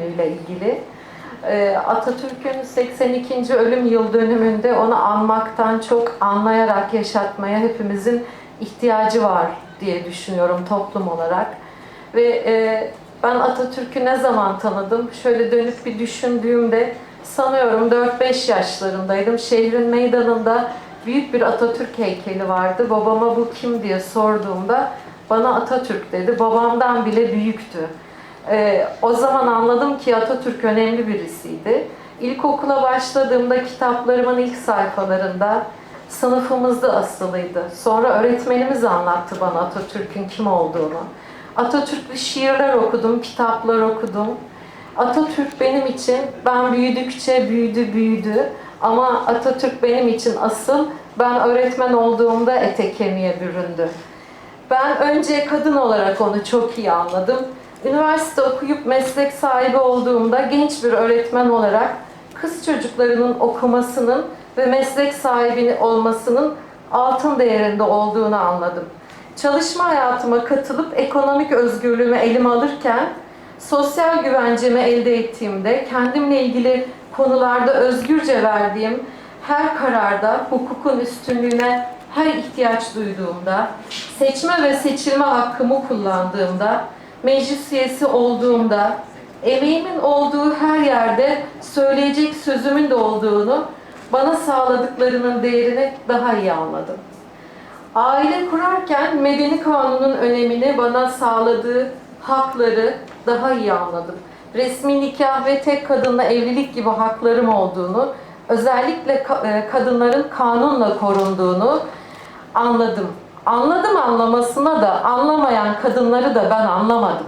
günüyle ilgili. Ee, Atatürk'ün 82. ölüm yıl dönümünde onu anmaktan çok anlayarak yaşatmaya hepimizin ihtiyacı var diye düşünüyorum toplum olarak. Ve e, ben Atatürk'ü ne zaman tanıdım? Şöyle dönüp bir düşündüğümde sanıyorum 4-5 yaşlarındaydım. Şehrin meydanında büyük bir Atatürk heykeli vardı. Babama bu kim diye sorduğumda bana Atatürk dedi. Babamdan bile büyüktü. Ee, o zaman anladım ki Atatürk önemli birisiydi. İlkokula başladığımda kitaplarımın ilk sayfalarında sınıfımızda asılıydı. Sonra öğretmenimiz anlattı bana Atatürk'ün kim olduğunu. Atatürk'lü şiirler okudum, kitaplar okudum. Atatürk benim için, ben büyüdükçe büyüdü büyüdü. Ama Atatürk benim için asıl, ben öğretmen olduğumda ete kemiğe büründü. Ben önce kadın olarak onu çok iyi anladım. Üniversite okuyup meslek sahibi olduğumda genç bir öğretmen olarak kız çocuklarının okumasının ve meslek sahibi olmasının altın değerinde olduğunu anladım. Çalışma hayatıma katılıp ekonomik özgürlüğümü elime alırken sosyal güvencemi elde ettiğimde kendimle ilgili konularda özgürce verdiğim her kararda hukukun üstünlüğüne her ihtiyaç duyduğumda, seçme ve seçilme hakkımı kullandığımda, meclis üyesi olduğumda, emeğimin olduğu her yerde söyleyecek sözümün de olduğunu, bana sağladıklarının değerini daha iyi anladım. Aile kurarken medeni kanunun önemini bana sağladığı hakları daha iyi anladım. Resmi nikah ve tek kadınla evlilik gibi haklarım olduğunu, özellikle e, kadınların kanunla korunduğunu anladım. Anladım anlamasına da anlamayan kadınları da ben anlamadım.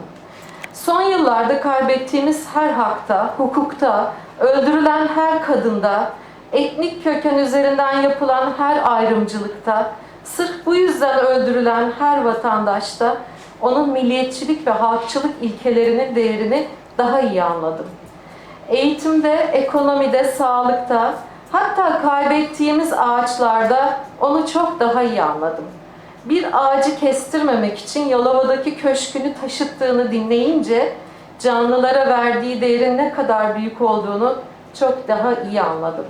Son yıllarda kaybettiğimiz her hakta, hukukta, öldürülen her kadında, etnik köken üzerinden yapılan her ayrımcılıkta, sırf bu yüzden öldürülen her vatandaşta onun milliyetçilik ve halkçılık ilkelerinin değerini daha iyi anladım. Eğitimde, ekonomide, sağlıkta, hatta kaybettiğimiz ağaçlarda onu çok daha iyi anladım. Bir ağacı kestirmemek için Yalova'daki köşkünü taşıttığını dinleyince canlılara verdiği değerin ne kadar büyük olduğunu çok daha iyi anladım.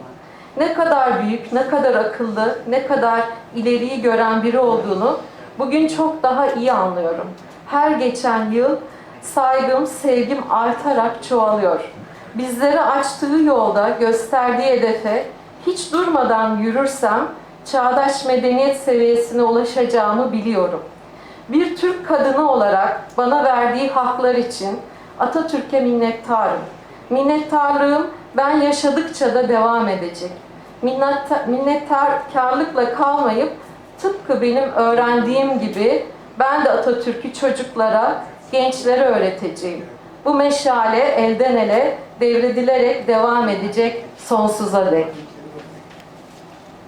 Ne kadar büyük, ne kadar akıllı, ne kadar ileriyi gören biri olduğunu bugün çok daha iyi anlıyorum. Her geçen yıl saygım, sevgim artarak çoğalıyor. Bizleri açtığı yolda, gösterdiği hedefe hiç durmadan yürürsem çağdaş medeniyet seviyesine ulaşacağımı biliyorum. Bir Türk kadını olarak bana verdiği haklar için Atatürk'e minnettarım. Minnettarlığım ben yaşadıkça da devam edecek. Minnetta- Minnettarkarlıkla kalmayıp tıpkı benim öğrendiğim gibi ben de Atatürk'ü çocuklara, gençlere öğreteceğim. Bu meşale elden ele devredilerek devam edecek sonsuza dek.